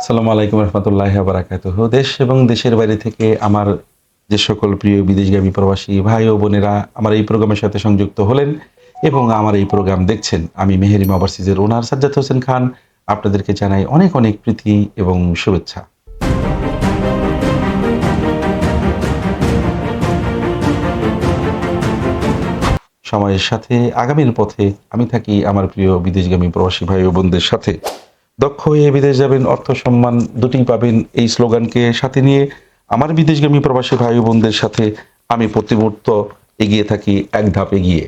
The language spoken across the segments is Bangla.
আসসালামু আলাইকুম রহমতুল্লাহ বারাকাত দেশ এবং দেশের বাইরে থেকে আমার যে সকল প্রিয় বিদেশগামী প্রবাসী ভাই ও বোনেরা আমার এই প্রোগ্রামের সাথে সংযুক্ত হলেন এবং আমার এই প্রোগ্রাম দেখছেন। আমি মেহেরিম ওভারসিজের ওনার সাজ্জাদ হোসেন খান। আপনাদেরকে জানাই অনেক অনেক প্রীতি এবং শুভেচ্ছা। সময়ের সাথে, আগামীর পথে আমি থাকি আমার প্রিয় বিদেশগামী প্রবাসী ভাই ও বোনদের সাথে। দক্ষ হয়ে বিদেশ যাবেন, অর্থ সম্মান দুটি পাবেন। এই স্লোগানকে সাথে নিয়ে আমার বিদেশগামী প্রবাসী ভাই বোনদের সাথে আমি প্রতি মুহূর্ত এগিয়ে থাকি, এক ধাপ এগিয়ে।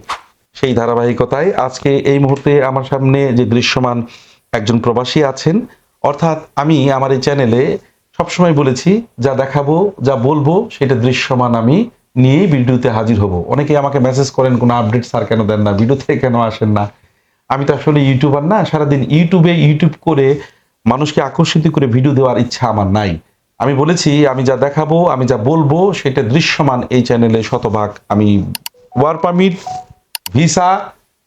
সেই ধারাবাহিকতায় আজকে এই মুহূর্তে আমার সামনে যে দৃশ্যমান একজন প্রবাসী আছেন, অর্থাৎ আমি আমার এই চ্যানেলে সবসময় বলেছি, যা দেখাবো, যা বলব, সেটা দৃশ্যমান আমি নিয়েই ভিডিওতে হাজির হব। অনেকে আমাকে মেসেজ করেন, কোনো আপডেট স্যার কেন দেন না ভিডিওতে কেন আসেন না। আমি তো আসলে ইউটিউবার না, সারাদিন ইউটিউবে ইউটিউব করে মানুষকে আকর্ষিত করে ভিডিও দেওয়ার ইচ্ছা আমার নাই। আমি বলেছি, আমি যা দেখাবো, আমি যা বলব, সেটা দৃশ্যমান এই চ্যানেলে শতভাগ আমি work permit visa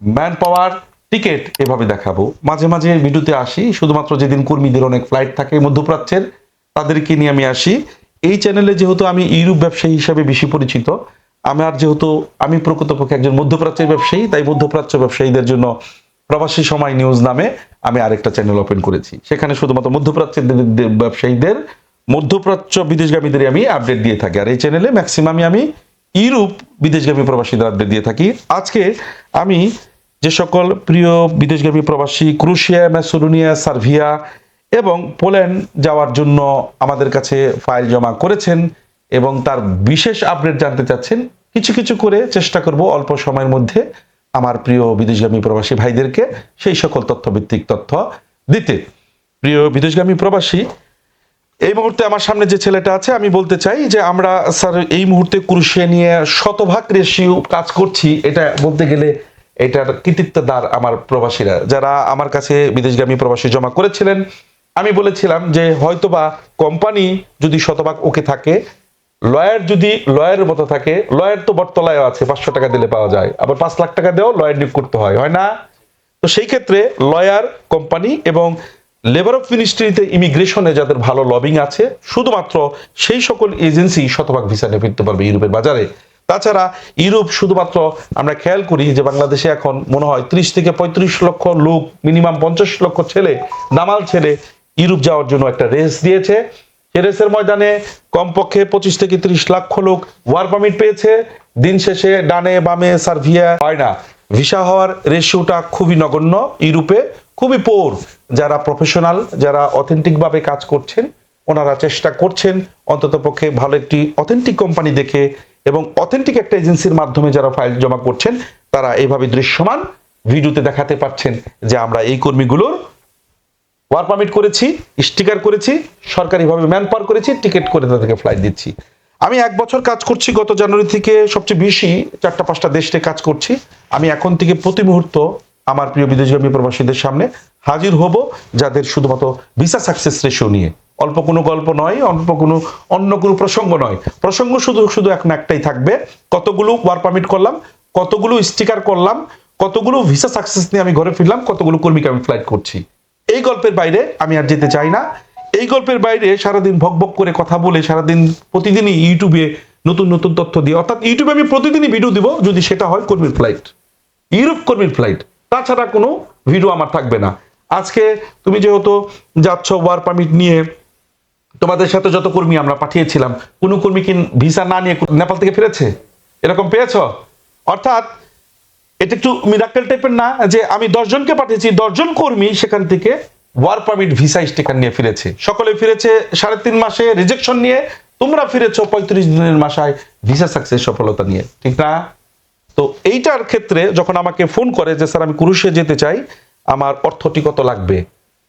man power ticket এভাবে দেখাবো। মাঝে মাঝে ভিডিওতে আসি, শুধুমাত্র যেদিন কর্মীদের অনেক ফ্লাইট থাকে মধ্যপ্রাচ্যের, তাদেরকে নিয়ে আমি আসি। এই চ্যানেলে যেহেতু আমি ইউরোপ ব্যবসায়ী হিসাবে বেশি পরিচিত, আমার যেহেতু, আমি প্রকৃতপক্ষে একজন মধ্যপ্রাচ্যের ব্যবসায়ী, তাই মধ্যপ্রাচ্য ব্যবসায়ীদের জন্য প্রবাসী সময় নিউজ নামে আমি আরেকটা চ্যানেল ওপেন করেছি। সেখানে শুধুমাত্র মধ্যপ্রাচ্যের ব্যবসায়ীদের, মধ্যপ্রাচ্য বিদেশগামীদের আমি আপডেট দিয়ে থাকি। আর এই চ্যানেলে ম্যাক্সিমামই আমি ইউরোপ বিদেশগামী প্রবাসীদের আপডেট দিয়ে থাকি। আজকে আমি যে সকল প্রিয় বিদেশগামী প্রবাসী, ক্রুশিয়া, ম্যাসোডোনিয়া, সার্ভিয়া এবং পোল্যান্ড যাওয়ার জন্য আমাদের কাছে ফাইল জমা করেছেন এবং তার বিশেষ আপডেট জানতে চাচ্ছেন, কিছু কিছু করে চেষ্টা করব অল্প সময়ের মধ্যে আমার প্রিয় বিদেশগামী প্রবাসী ভাইদেরকে সেই সকল তথ্যভিত্তিক তথ্য দিতে। প্রিয় বিদেশগামী প্রবাসী, এই মুহূর্তে আমার সামনে যে ছেলেটা আছে, আমি বলতে চাই যে আমরা স্যার এই মুহূর্তে ক্রুশিয়া নিয়ে শতভাগ রেশিও কাজ করছি, এটা বলতে গেলে এটার কৃতিত্বদার আমার প্রবাসীরা। যারা আমার কাছে বিদেশগামী প্রবাসী জমা করেছিলেন, আমি বলেছিলাম যে হয়তোবা কোম্পানি যদি শতভাগ ওকে থাকে লয়ার যদি লয়ারের মতো থাকে, লয়ার তো বটতলায় আছে, পাঁচশো টাকা দিলে পাওয়া যায়। আবার পাঁচ লাখ টাকা দিয়েও লয়ার নিয়োগ করতে হয় হয় না? তো সেই ক্ষেত্রে লয়ার কোম্পানি এবং লেবার অফ মিনিস্ট্রিতে ইমিগ্রেশনে যাদের ভালো লবিং আছে, শুধুমাত্র সেই সকল এজেন্সি শতভাগ ভিসা নিয়ে ফিরতে পারবে ইউরোপের বাজারে। তাছাড়া ইউরোপ শুধুমাত্র আমরা খেয়াল করি যে বাংলাদেশে এখন মনে হয় ত্রিশ থেকে পঁয়ত্রিশ লক্ষ লোক, মিনিমাম পঞ্চাশ লক্ষ ছেলে নামাল ছেলে ইউরোপ যাওয়ার জন্য একটা রেস দিয়েছে। রেসের ময়দানে কমপক্ষে পঁচিশ থেকে ত্রিশ লক্ষ লোক ওয়ার পারমিট পেয়েছে। দিন শেষে ডানে বামে সার্ভিয়া হয় না। ভিসা হওয়ার রেশিওটা খুবই নগণ্য। ইউরোপে খুবই পোর যারা প্রফেশনাল যারা অথেন্টিক ভাবে কাজ করছেন, ওনারা চেষ্টা করছেন অন্তত পক্ষে ভালো একটি অথেন্টিক কোম্পানি দেখে এবং অথেন্টিক একটা এজেন্সির মাধ্যমে যারা ফাইল জমা করছেন, তারা এইভাবে দৃশ্যমান ভিডিওতে দেখাতে পারছেন যে আমরা এই কর্মীগুলোর ওয়ার পারমিট করেছি, স্টিকার করেছি, সরকারিভাবে ম্যান পার করেছি, টিকিট করে তাদেরকে ফ্লাইট দিচ্ছি। আমি এক বছর কাজ করছি, গত জানুয়ারি থেকে সবচেয়ে বেশি চারটা পাঁচটা দেশে কাজ করছি। আমি এখন থেকে প্রতি মুহূর্ত আমার প্রিয় বিদেশগামী প্রবাসীদের সামনে হাজির হব, যাদের শুধুমাত্র ভিসা সাকসেস রেশিও নিয়ে। অল্প কোনো গল্প নয়, অল্প কোনো, অন্য কোনো প্রসঙ্গ নয়। প্রসঙ্গ শুধু শুধু এখন একটাই থাকবে। কতগুলো ওয়ার পারমিট করলাম, কতগুলো স্টিকার করলাম, কতগুলো ভিসা সাকসেস নিয়ে আমি ঘরে ফিরলাম, কতগুলো কর্মীকে আমি ফ্লাইট করছি। এই গল্পের বাইরে আমি আর যেতে চাই না। এই গল্পের বাইরে সারাদিন ভক ভক করে কথা বলে সারাদিন প্রতিদিনই ইউটিউবে নতুন নতুন তথ্য দিয়ে, অর্থাৎ ইউটিউবে আমি প্রতিদিনই ভিডিও দিব যদি সেটা হয় কর্মীর ফ্লাইট ইউরোপ কর্মীর ফ্লাইট তাছাড়া কোনো ভিডিও আমার থাকবে না। আজকে তুমি যেহেতু যাচ্ছ ওয়ার পারমিট নিয়ে, তোমাদের সাথে যত কর্মী আমরা পাঠিয়েছিলাম, কোনো কর্মী কি ভিসা না নিয়ে নেপাল থেকে ফিরেছে? এরকম পেয়েছ? অর্থাৎ এটা একটু মিরাক্কেল টাইপের না, যে আমি দশজনকে পাঠিয়েছি, দশজন কর্মী সেখান থেকে ওয়ার পারমিট ভিসা স্টিকার নিয়ে ফিরেছে। সকলে ফিরেছে সাড়ে তিন মাসে রিজেকশন নিয়ে, তোমরা ফিরেছ পঁয়ত্রিশ দিনের মাসায় ভিসা সাকসেস সফলতা নিয়ে, ঠিক না? তো এইটার ক্ষেত্রে যখন আমাকে ফোন করে যে, স্যার, আমি কুরুশে যেতে চাই, আমার অর্থটি কত লাগবে।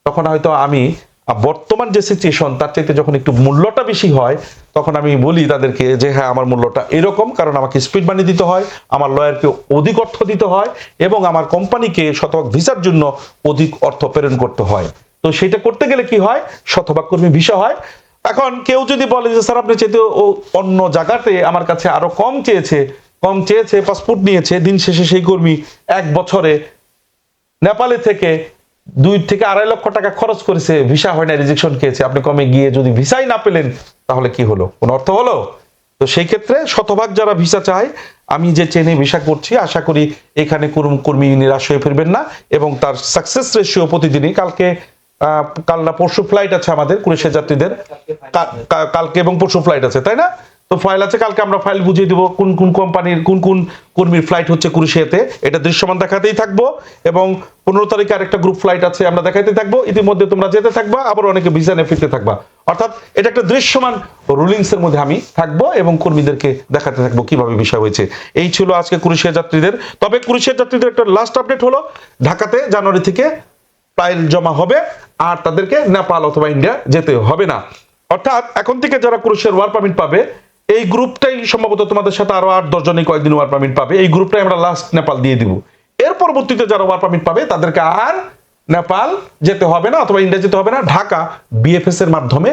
তখন হয়তো আমি বর্তমান যে সিচুয়েশন তার চাইতে যখন একটু মূল্যটা বেশি হয়, তখন আমি বলি তাদেরকে যে হ্যাঁ আমার মূল্যটা এরকম, কারণ আমাকে স্পিড মানি দিতে হয়, আমার লয়ারকে অধিক অর্থ দিতে হয় এবং আমার কোম্পানিকে শতভাগ ভিসার জন্য অধিক অর্থ প্রেরণ করতে হয়। তো সেটা করতে গেলে কি হয়? শতভাগ কর্মী ভিসা হয়। এখন কেউ যদি বলে যে, স্যার, আপনি চেয়েতে ও অন্য জায়গাতে আমার কাছে আরও কম চেয়েছে কম চেয়েছে পাসপোর্ট নিয়েছে, দিন শেষে সেই কর্মী এক বছরে নেপালে থেকে দুই থেকে আড়াই লক্ষ টাকা খরচ করেছে, ভিসা হয় না রিজেকশন খেয়েছে। আপনি কমে গিয়ে যদি ভিসাই না পেলেন, তাহলে কি হলো? কোন অর্থ হলো? তো সেই ক্ষেত্রে শতভাগ যারা ভিসা চায়, আমি যে চেনে ভিসা করছি, আশা করি এখানে কর্ম- নিরাশ হয়ে ফিরবেন না এবং তার সাকসেস রেশিও প্রতিদিনই কালকে কাল না পরশু ফ্লাইট আছে আমাদের কুড়িশে যাত্রীদের। কালকে এবং পরশু ফ্লাইট আছে, তাই না? তো ফাইল আছে, কালকে আমরা ফাইল বুঝিয়ে দিব কোন কোন কোম্পানির কোন কোন কর্মীর ফ্লাইট হচ্ছে কুরুশিয়াতে। এটা দৃশ্যমান দেখাতেই থাকব এবং পনেরো তারিখে আরেকটা গ্রুপ ফ্লাইট আছে, আমরা দেখাইতে থাকব। ইতিমধ্যে তোমরা যেতে থাকবা, আবার অনেকে ভিসা নিয়ে ফিরতে থাকবা। অর্থাৎ এটা একটা দৃশ্যমান রুলিংস এর মধ্যে আমি থাকব এবং কর্মীদেরকে দেখাতে থাকব কীভাবে বিষয় হয়েছে। এই ছিল আজকে কুরুশিয়া যাত্রীদের। তবে কুরুশিয়া যাত্রীদের একটা লাস্ট আপডেট হলো, ঢাকাতে জানুয়ারি থেকে ফাইল জমা হবে, আর তাদেরকে নেপাল অথবা ইন্ডিয়া যেতে হবে না। অর্থাৎ এখন থেকে যারা ক্রুশের ওয়ার পারমিট পাবে এই গ্রুপটাই সম্ভবত তোমাদের সাথে আরও আট দশজনই কয়েকদিন ওয়ার পারমিট পাবে। এই গ্রুপটাই আমরা লাস্ট নেপাল দিয়ে দিব। এর পরবর্তীতে যারা ওয়ার পারমিট পাবে, তাদেরকে আর নেপাল যেতে হবে না, অথবা ইন্ডিয়া যেতে হবে না, ঢাকা বিএফএস এর মাধ্যমে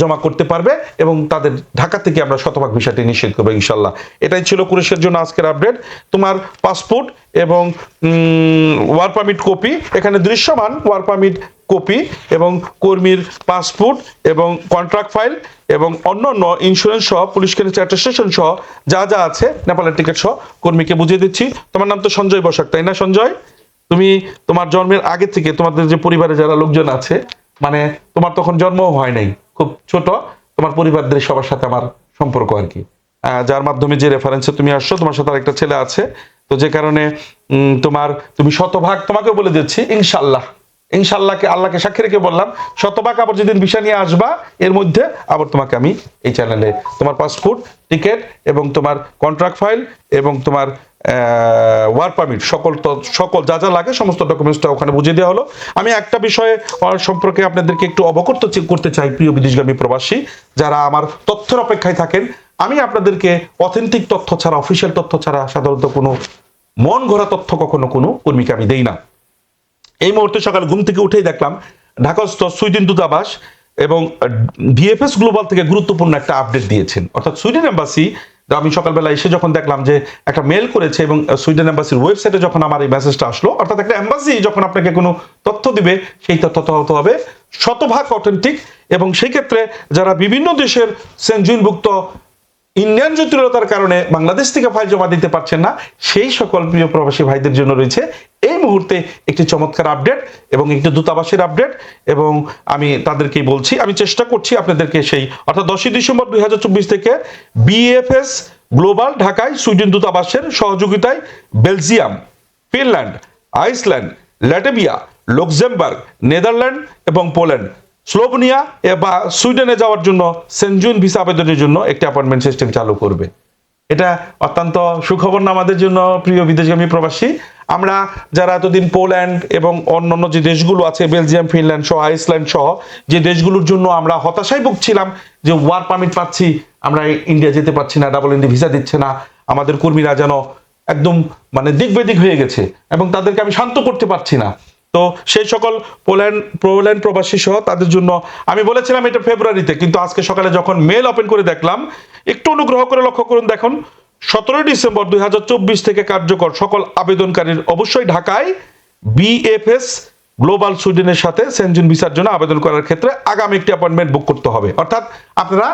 জমা করতে পারবে এবং তাদের ঢাকা থেকে আমরা শতভাগ বিষয়টি নিশ্চিত করব, ইনশাল্লাহ। এটাই ছিল কুরেশের জন্য আজকের আপডেট তোমার পাসপোর্ট এবং ওয়ার পারমিট কপি এখানে দৃশ্যমান ওয়ার পারমিট কপি এবং কর্মীর পাসপোর্ট এবং কন্ট্রাক্ট ফাইল এবং অন্য অন্য ইন্স্যুরেন্স সহ পুলিশ ক্লিয়ারেন্স অ্যাটেস্টেশন সহ, যা যা আছে নেপালের টিকিট সহ, কর্মীকে বুঝিয়ে দিচ্ছি। তোমার নাম তো সঞ্জয় বসাক, তাই না সঞ্জয়? তুমি তোমার জন্মের আগে থেকে তোমাদের যে পরিবারে যারা লোকজন আছে মানে তোমার তখন জন্মও হয় নাই। খুব ছোট, তোমার পরিবারদের সবার সাথে আমার সম্পর্ক আর কি। যার মাধ্যমে যে রেফারেন্সে তুমি আসছো, তোমার সাথে একটা ছেলে আছে। তো যে কারণে তোমার, তুমি শতভাগ তোমাকে বলে দিচ্ছি, ইনশাল্লাহ। ইনশাল্লাহকে, আল্লাহকে সাক্ষী রেখে বললাম, শতভাগ আবার যেদিন বিষয় নিয়ে আসবা, এর মধ্যে আবার তোমাকে আমি এই চ্যানেলে তোমার পাসপোর্ট টিকিট এবং তোমার কন্ট্রাক্ট ফাইল এবং তোমার ওয়ার পারমিট সকল সকল যা যা লাগে সমস্ত ডকুমেন্টসটা ওখানে বুঝিয়ে দেওয়া হলো। আমি একটা বিষয়ে সম্পর্কে আপনাদেরকে একটু অবগত করতে চাই, প্রিয় বিদেশগামী প্রবাসী, যারা আমার তথ্যের অপেক্ষায় থাকেন। আমি আপনাদেরকে অথেন্টিক তথ্য ছাড়া অফিসিয়াল তথ্য ছাড়া, সাধারণত কোনো মন ঘোরা তথ্য কখনো কোনো কর্মীকে আমি দেই না। এই মুহূর্তে সকাল ঘুম থেকে উঠেই দেখলাম, ঢাকাস্থ সুইডেন দূতাবাস এবং ভিএফএস গ্লোবাল থেকে গুরুত্বপূর্ণ একটা আপডেট দিয়েছেন। অর্থাৎ সুইডেন এম্বাসি আমি সকালবেলা এসে যখন দেখলাম যে একটা মেল করেছে এবং সুইডেন অ্যাম্বাসির ওয়েবসাইটে যখন আমার এই মেসেজটা আসলো, অর্থাৎ একটা অ্যাম্বাসি যখন আপনাকে কোনো তথ্য দিবে, সেই তথ্যটা হতে হবে শতভাগ অথেন্টিক এবং সেই ক্ষেত্রে যারা বিভিন্ন দেশের সেঞ্জুইনভুক্ত ইন্ডিয়ান জটিলতার কারণে বাংলাদেশ থেকে ফাইল জমা দিতে পারছেন না। সেই সকল প্রিয় প্রবাসী ভাইদের জন্য রয়েছে এই মুহূর্তে একটি চমৎকার আপডেট এবং একটি দূতাবাসের আপডেট এবং আমি তাদেরকে বলছি, আমি চেষ্টা করছি আপনাদেরকে সেই, অর্থাৎ দশই ডিসেম্বর দুই হাজার চব্বিশ থেকে বিএফএস গ্লোবাল ঢাকায় সুইডেন দূতাবাসের সহযোগিতায় Belgium, Finland, Iceland Latvia Luxembourg, Netherlands এবং পোল্যান্ড স্লোভেনিয়া বা সুইডেনে যাওয়ার জন্য সেনজুন ভিসা আবেদনের জন্য একটি অ্যাপয়েন্টমেন্ট সিস্টেম চালু করবে। এটা অত্যন্ত সুখবর না আমাদের জন্য, প্রিয় বিদেশগামী প্রবাসী। আমরা যারা এতদিন পোল্যান্ড এবং অন্যান্য যে দেশগুলো আছে, বেলজিয়াম, ফিনল্যান্ড সহ, আইসল্যান্ড সহ, যে দেশগুলোর জন্য আমরা হতাশায় ভুগছিলাম যে ওয়ার পারমিট পাচ্ছি, আমরা ইন্ডিয়া যেতে পারছি না, ডাবল ইন্ডি ভিসা দিচ্ছে না, আমাদের কর্মীরা যেন একদম মানে দিক বেদিক হয়ে গেছে এবং তাদেরকে আমি শান্ত করতে পারছি না। তো সেই সকল পোল্যান্ড পোল্যান্ড প্রবাসী সহ তাদের জন্য আমি বলেছিলাম এটা ফেব্রুয়ারিতে, কিন্তু আজকে সকালে যখন মেল ওপেন করে দেখলাম, একটু অনুগ্রহ করে লক্ষ্য করুন দেখুন, সতেরোই ডিসেম্বর দুই থেকে কার্যকর সকল আবেদনকারীর অবশ্যই ঢাকায় বিএফএস গ্লোবাল সুইডেনের সাথে সেনজুন ভিসার জন্য আবেদন করার ক্ষেত্রে আগামী একটি অ্যাপয়েন্টমেন্ট বুক করতে হবে। অর্থাৎ আপনারা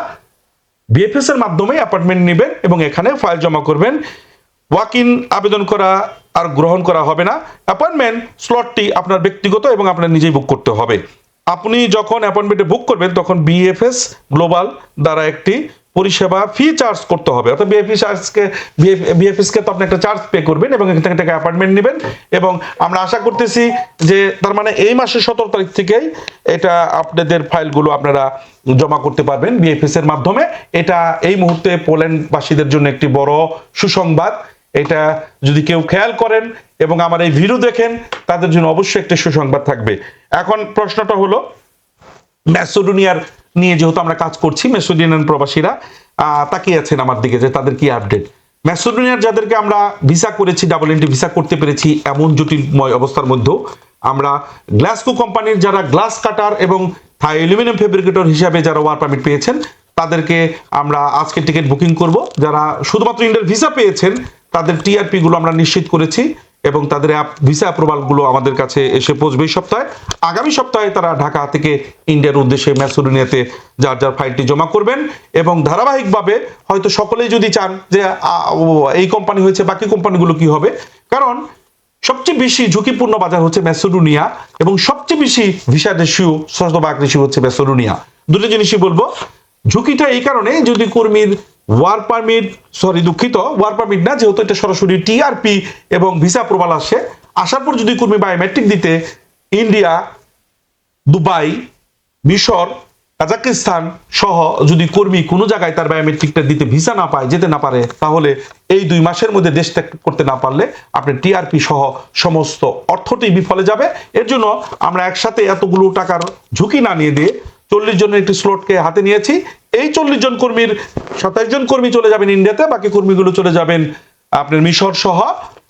বিএফএস এর মাধ্যমে অ্যাপয়েন্টমেন্ট নেবেন এবং এখানে ফাইল জমা করবেন। ওয়াক ইন আবেদন করা আর গ্রহণ করা হবে না। অ্যাপয়েন্টমেন্ট স্লটটি আপনার ব্যক্তিগত এবং আপনার নিজেই বুক করতে হবে। আপনি যখন অ্যাপয়েন্টমেন্টে বুক করবেন, তখন বিএফএস গ্লোবাল দ্বারা একটি পরিষেবা ফি চার্জ করতে হবে। অর্থাৎ বিএফএস আজকে বিএফএস কে তো আপনি একটা চার্জ পে করবেন এবং এখান থেকে একটা অ্যাপয়েন্টমেন্ট নেবেন এবং আমরা আশা করতেছি যে তার মানে এই মাসের সতেরো তারিখ থেকেই এটা আপনাদের ফাইলগুলো আপনারা জমা করতে পারবেন বিএফএস এর মাধ্যমে। এটা এই মুহূর্তে পোল্যান্ডবাসীদের জন্য একটি বড় সুসংবাদ। এটা যদি কেউ খেয়াল করেন এবং আমার এই ভিডিও দেখেন, তাদের জন্য অবশ্যই একটা সুসংবাদ থাকবে। এখন প্রশ্নটা হলো, ম্যাসোডোনিয়ার নিয়ে যেহেতু আমরা কাজ করছি ম্যাসোডোনিয়ান প্রবাসীরা তাকিয়ে আছেন আমার দিকে যে তাদের কি আপডেট। ম্যাসোডোনিয়ার যাদেরকে আমরা ভিসা করেছি ডাবল এন্ট্রি ভিসা করতে পেরেছি, এমন জটিলময় অবস্থার মধ্যেও আমরা গ্লাসকো কোম্পানির যারা গ্লাস কাটার এবং থাই অ্যালুমিনিয়াম ফেব্রিকেটর হিসাবে যারা ওয়ার পারমিট পেয়েছেন, তাদেরকে আমরা আজকে টিকিট বুকিং করব। যারা শুধুমাত্র ইন্ডিয়ার ভিসা পেয়েছেন তাদের টিআরপি গুলো আমরা নিশ্চিত করেছি এবং তাদের অ্যাপ ভিসা অ্যাপ্রুভালগুলো আমাদের কাছে এসে পৌঁছবে এই সপ্তাহে। আগামী সপ্তাহে তারা ঢাকা থেকে ইন্ডিয়ার উদ্দেশ্যে ম্যাসুরিনিয়াতে যার যার ফাইলটি জমা করবেন এবং ধারাবাহিকভাবে হয়তো সকলেই যদি চান যে এই কোম্পানি হয়েছে, বাকি কোম্পানিগুলো কি হবে? কারণ সবচেয়ে বেশি ঝুঁকিপূর্ণ বাজার হচ্ছে ম্যাসেডোনিয়া এবং সবচেয়ে বেশি ভিসা রেশিও শতভাগ রেশিও হচ্ছে ম্যাসেডোনিয়া। দুটো জিনিসই বলব। ঝুঁকিটা এই কারণে যদি কর্মীর ওয়ার পারমিট সরি দুঃখিত, ওয়ার পারমিট না, যেহেতু এটা সরাসরি টিআরপি এবং ভিসা প্রবাল আসে। আসার পর যদি কর্মী বায়োমেট্রিক দিতে ইন্ডিয়া দুবাই মিশর কাজাকিস্তান সহ যদি কর্মী কোনো জায়গায় তার বায়োমেট্রিকটা দিতে ভিসা না পায়, যেতে না পারে, তাহলে এই দুই মাসের মধ্যে দেশ ত্যাগ করতে না পারলে আপনি টিআরপি সহ সমস্ত অর্থটি বিফলে যাবে। এর জন্য আমরা একসাথে এতগুলো টাকার ঝুঁকি না নিয়ে দিয়ে চল্লিশ জনের একটি স্লটকে হাতে নিয়েছি। এই চল্লিশ জন কর্মীর সাতাশ জন কর্মী চলে যাবেন ইন্ডিয়াতে বাকি কর্মীগুলো চলে যাবেন আপনার মিশর সহ।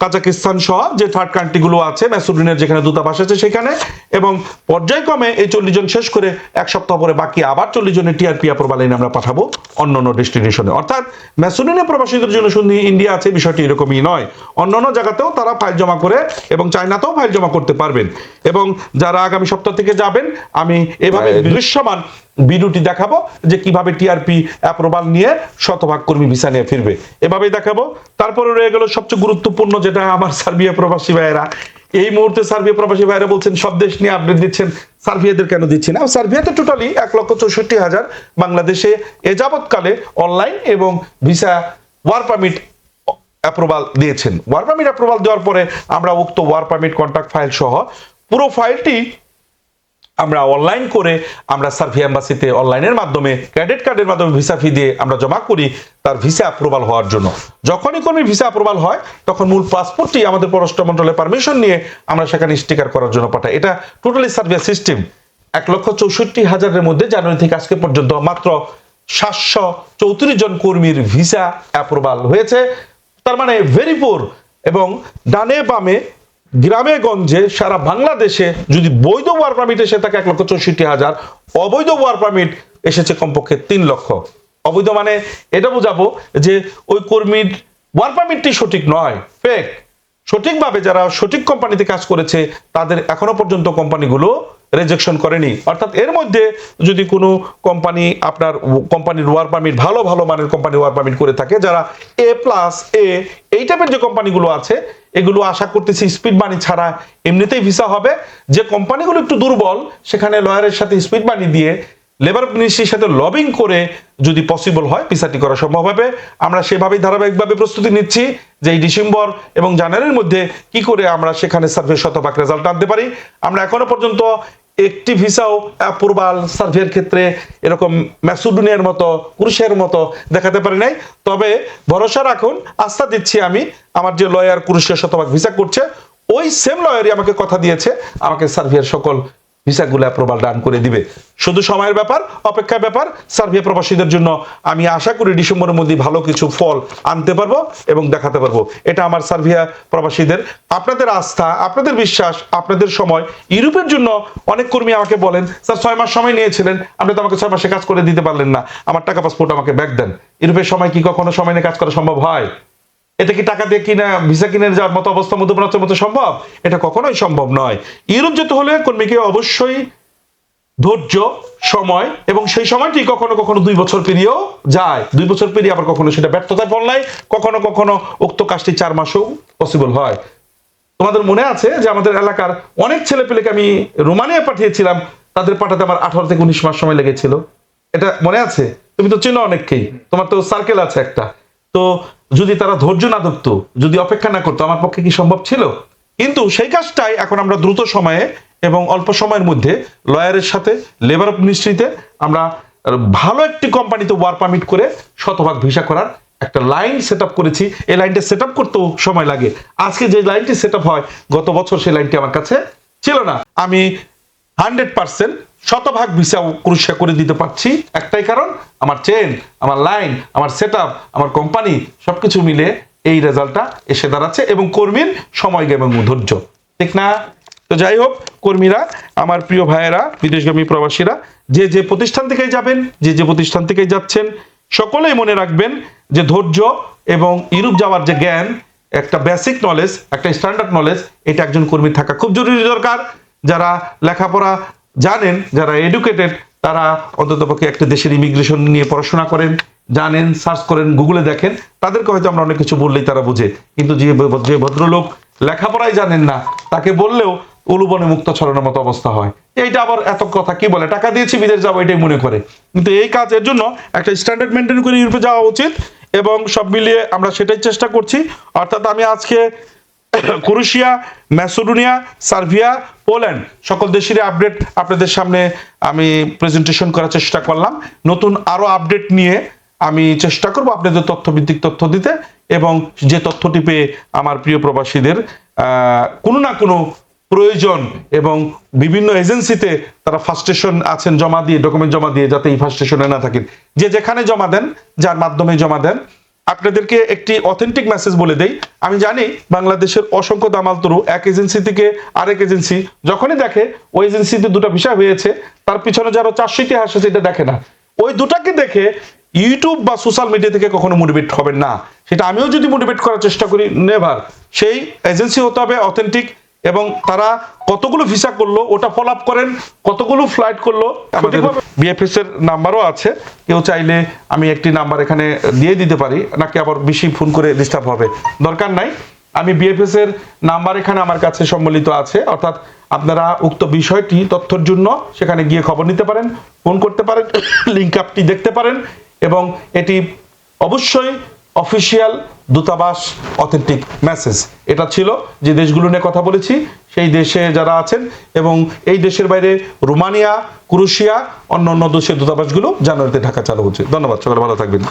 কাজাকিস্তান সহ যে থার্ড কান্ট্রিগুলো আছে ম্যাসুডিনের যেখানে দূতাবাস আছে সেখানে এবং পর্যায়ক্রমে এই চল্লিশ জন শেষ করে এক সপ্তাহ পরে বাকি আবার চল্লিশ জনের টিআরপি অ্যাপ্রুভাল এনে আমরা পাঠাবো অন্য অন্য ডেস্টিনেশনে অর্থাৎ ম্যাসুডিনের প্রবাসীদের জন্য শুধু ইন্ডিয়া আছে বিষয়টি এরকমই নয়। অন্য অন্য জায়গাতেও তারা ফাইল জমা করে এবং চায়নাতেও ফাইল জমা করতে পারবেন। এবং যারা আগামী সপ্তাহ থেকে যাবেন আমি এভাবে দৃশ্যমান ভিডিওটি দেখাবো যে কীভাবে টিআরপি অ্যাপ্রুভাল নিয়ে শতভাগ কর্মী ভিসা নিয়ে ফিরবে। এভাবেই দেখাবো। তারপরে রয়ে গেল সবচেয়ে গুরুত্বপূর্ণ যেটা আমার সার্বিয়া প্রবাসী ভাইয়েরা। এই মুহূর্তে সার্বিয়া প্রবাসী ভাইয়েরা বলছেন, সব দেশ নিয়ে আপডেট দিচ্ছেন। সার্বিয়াদের কেন দিচ্ছেন না? সার্বিয়াতে টোটালি এক লক্ষ চৌষট্টি হাজার বাংলাদেশে এ যাবৎকালে অনলাইন এবং ভিসা ওয়ার পারমিট অ্যাপ্রুভাল দিয়েছেন। ওয়ার পারমিট অ্যাপ্রুভাল দেওয়ার পরে আমরা উক্ত ওয়ার পারমিট কন্ট্যাক্ট ফাইল সহ পুরো ফাইলটি আমরা অনলাইন করে আমরা সার্ভি এম্বাসিতে অনলাইনের মাধ্যমে ক্রেডিট কার্ডের মাধ্যমে ভিসা ফি দিয়ে আমরা জমা করি, তার ভিসা অ্যাপ্রুভাল হওয়ার জন্য। যখনই কোনো ভিসা অ্যাপ্রুভাল হয়, তখন মূল পাসপোর্টটি আমাদের পররাষ্ট্র মন্ত্রণালয়ের পারমিশন নিয়ে আমরা সেখানে স্টিকার করার জন্য পাঠাই। এটা টোটালি সার্ভিয়া সিস্টেম এক লক্ষ চৌষট্টি হাজারের মধ্যে জানুয়ারি থেকে আজকে পর্যন্ত মাত্র সাতশো চৌত্রিশ জন কর্মীর ভিসা অ্যাপ্রুভাল হয়েছে। তার মানে ভেরি পোর এবং ডানে বামে গ্রামে গঞ্জে সারা বাংলাদেশে যদি বৈধ ওয়ার পারমিট এসে থাকে এক লক্ষ চৌষট্টি হাজার, অবৈধ ওয়ার পারমিট এসেছে কমপক্ষে তিন লক্ষ। অবৈধ মানে এটা বোঝাবো যে ওই কর্মীর ওয়ার পারমিটটি সঠিক নয়। ফেক সঠিকভাবে যারা সঠিক কোম্পানিতে কাজ করেছে, তাদের এখনও পর্যন্ত কোম্পানিগুলো রেজেকশন করেনি। অর্থাৎ এর মধ্যে যদি কোনো কোম্পানি আপনার কোম্পানির ওয়ার পারমিট ভালো ভালো মানের কোম্পানি ওয়ার পারমিট করে থাকে, যারা এ প্লাস এ এই টাইপের যে কোম্পানিগুলো আছে, এগুলো আশা করতেছি স্পিড মানি ছাড়া এমনিতেই ভিসা হবে। যে কোম্পানিগুলো একটু দুর্বল, সেখানে লয়ারের সাথে স্পিড মানি দিয়ে লেবার মিনিস্ট্রির সাথে লবিং করে যদি পসিবল হয় ভিসাটি করা সম্ভব হবে। আমরা সেভাবেই ধারাবাহিকভাবে প্রস্তুতি নিচ্ছি যে এই ডিসেম্বর এবং জানুয়ারির মধ্যে কি করে আমরা সেখানে সার্ভে শতভাগ রেজাল্ট আনতে পারি। আমরা এখনও পর্যন্ত একটি ভিসাও অ্যাপ্রুভাল সার্ভের ক্ষেত্রে এরকম ম্যাসুডুনিয়ার মতো কুরুশের মতো দেখাতে পারি নাই। তবে ভরসা রাখুন, আস্থা দিচ্ছি আমি, আমার যে লয়ার কুরুশের শতভাগ ভিসা করছে, ওই সেম লয়ারই আমাকে কথা দিয়েছে, আমাকে সার্ভিয়ার সকল ভিসাগুলো অ্যাপ্রুভাল ডান করে দিবে। শুধু সময়ের ব্যাপার, অপেক্ষার ব্যাপার সার্বিয়া প্রবাসীদের জন্য আমি আশা করি ডিসেম্বরের মধ্যে ভালো কিছু ফল আনতে পারব এবং দেখাতে পারব। এটা আমার সার্বিয়া প্রবাসীদের। আপনাদের আস্থা, আপনাদের বিশ্বাস, আপনাদের সময়, ইউরোপের জন্য অনেক কর্মী আমাকে বলেন, স্যার, ছয় মাস সময় নিয়েছিলেন, আপনি তো আমাকে ছয় মাসে কাজ করে দিতে পারলেন না। আমার টাকা পাসপোর্ট আমাকে ব্যাক দেন। ইউরোপের সময় কি কখনো সময় নিয়ে কাজ করা সম্ভব হয়? এটা কি টাকা দিয়ে কিনা, ভিসা কিনে যাওয়ার মতো অবস্থা মধ্যপ্রাচ্যের মতো সম্ভব? এটা কখনোই সম্ভব নয়। ইউরোপ যেতে হলে কর্মীকে অবশ্যই ধৈর্য, সময়, এবং সেই সময়টি কখনো কখনো দুই বছর পেরিয়েও যায়। দুই বছর পেরিয়ে আবার কখনো সেটা ব্যর্থতায় পড়লায় কখনো কখনো উক্ত কাজটি চার মাসেও পসিবল হয়। তোমাদের মনে আছে যে আমাদের এলাকার অনেক ছেলে পেলেকে আমি রোমানিয়া পাঠিয়েছিলাম, তাদের পাঠাতে আমার আঠারো থেকে উনিশ মাস সময় লেগেছিল। এটা মনে আছে? তুমি তো চেনো অনেককেই। তোমার তো সার্কেল আছে একটা। তো যদি তারা ধৈর্য না ধরতো, যদি অপেক্ষা না করতো, আমার পক্ষে কি সম্ভব ছিল? কিন্তু সেই কাজটাই এখন আমরা দ্রুত সময়ে এবং অল্প সময়ের মধ্যে লয়ারের সাথে লেবার অফ মিনিস্ট্রিতে আমরা ভালো একটি কোম্পানিতে ওয়ার পারমিট করে শতভাগ ভিসা করার একটা লাইন সেট করেছি। এই লাইনটা সেট আপ করতেও সময় লাগে। আজকে যে লাইনটি সেট হয়, গত বছর সেই লাইনটি আমার কাছে ছিল না। আমি হান্ড্রেড পার্সেন্ট শতভাগ ভিসা ক্রুশিয়া করে দিতে পারছি। একটাই কারণ, আমার চেন আমার লাইন আমার সেট আমার কোম্পানি সবকিছু মিলে এই রেজাল্টটা এসে দাঁড়াচ্ছে এবং কর্মীর সময় গেম এবং ধৈর্য। ঠিক না? তো যাই হোক, কর্মীরা, আমার প্রিয় ভাইয়েরা, বিদেশগামী প্রবাসীরা, যে যে প্রতিষ্ঠান থেকে যাবেন, যে যে প্রতিষ্ঠান থেকে যাচ্ছেন, সকলেই মনে রাখবেন যে ধৈর্য এবং ইউরোপ যাওয়ার যে জ্ঞান, একটা বেসিক নলেজ একটা স্ট্যান্ডার্ড নলেজ এটা একজন কর্মীর থাকা খুব জরুরি দরকার। যারা লেখাপড়া জানেন, যারা এডুকেটেড তারা অন্ততপক্ষে একটা দেশের ইমিগ্রেশন নিয়ে পড়াশোনা করেন, জানেন সার্চ করেন গুগলে দেখেন, তাদেরকে হয়তো আমরা অনেক কিছু বললেই তারা বুঝে। কিন্তু যে যে ভদ্রলোক লেখাপড়াই জানেন না, তাকে বললেও উলুবনে মুক্ত ছড়ানোর মতো অবস্থা হয়। এইটা আবার এত কথা কি বলে? টাকা দিয়েছি, বিদেশ যাব, এটাই মনে করে। কিন্তু এই কাজের জন্য একটা স্ট্যান্ডার্ড মেনটেন করে ইউরোপে যাওয়া উচিত এবং সব মিলিয়ে আমরা সেটাই চেষ্টা করছি। অর্থাৎ আমি আজকে ক্রোয়েশিয়া, ম্যাসোডোনিয়া, সার্বিয়া, পোল্যান্ড। সকল দেশেরই আপডেট আপনাদের সামনে আমি প্রেজেন্টেশন করার চেষ্টা করলাম। নতুন আরও আপডেট নিয়ে আমি চেষ্টা করব আপনাদের তথ্যভিত্তিক তথ্য দিতে এবং যে তথ্যটি পেয়ে আমার প্রিয় প্রবাসীদের কোনো না কোনো প্রয়োজন এবং বিভিন্ন এজেন্সিতে তারা ফার্স্টেশন আছেন, জমা দিয়ে ডকুমেন্ট জমা দিয়ে যাতে এই ফার্স্টেশনে না থাকেন। যে যেখানে জমা দেন, যার মাধ্যমে জমা দেন আপনাদেরকে একটি অথেন্টিক মেসেজ বলে দেই। আমি জানি বাংলাদেশের অসংখ্য দামাল তরু এক এজেন্সি থেকে আরেক এজেন্সি যখনই দেখে, ওই এজেন্সিতে দুটো বিষয় হয়েছে, তার পিছনে যারা চারশো ইতিহাস আছে সেটা দেখে না। ওই দুটাকে দেখে ইউটিউব বা সোশ্যাল মিডিয়া থেকে কখনো মোটিভেট হবেন না। সেটা আমিও যদি মোটিভেট করার চেষ্টা করি নেভার সেই এজেন্সি হতে হবে অথেন্টিক এবং তারা কতগুলো ভিসা করল ওটা ফলো আপ করেন কতগুলো ফ্লাইট করল আমাদের বিএফএস এর নাম্বারও আছে। কেউ চাইলে আমি একটি নাম্বার এখানে দিয়ে দিতে পারি নাকি আবার বেশি ফোন করে ডিস্টার্ব হবে। দরকার নাই। আমি বিএফএস এর নাম্বার এখানে আমার কাছে সম্মিলিত আছে অর্থাৎ আপনারা উক্ত বিষয়টি তথ্যের জন্য সেখানে গিয়ে খবর নিতে পারেন ফোন করতে পারেন লিঙ্ক আপটি দেখতে পারেন এবং এটি অবশ্যই অফিসিয়াল দূতাবাস অথেন্টিক মেসেজ এটা ছিল যে দেশগুলো নিয়ে কথা বলেছি, সেই দেশে যারা আছেন এবং এই দেশের বাইরে রোমানিয়া, ক্রুশিয়া অন্য অন্য দেশের দূতাবাসগুলো জানুয়ারিতে ঢাকা চালু হচ্ছে। ধন্যবাদ, সকলে ভালো থাকবেন।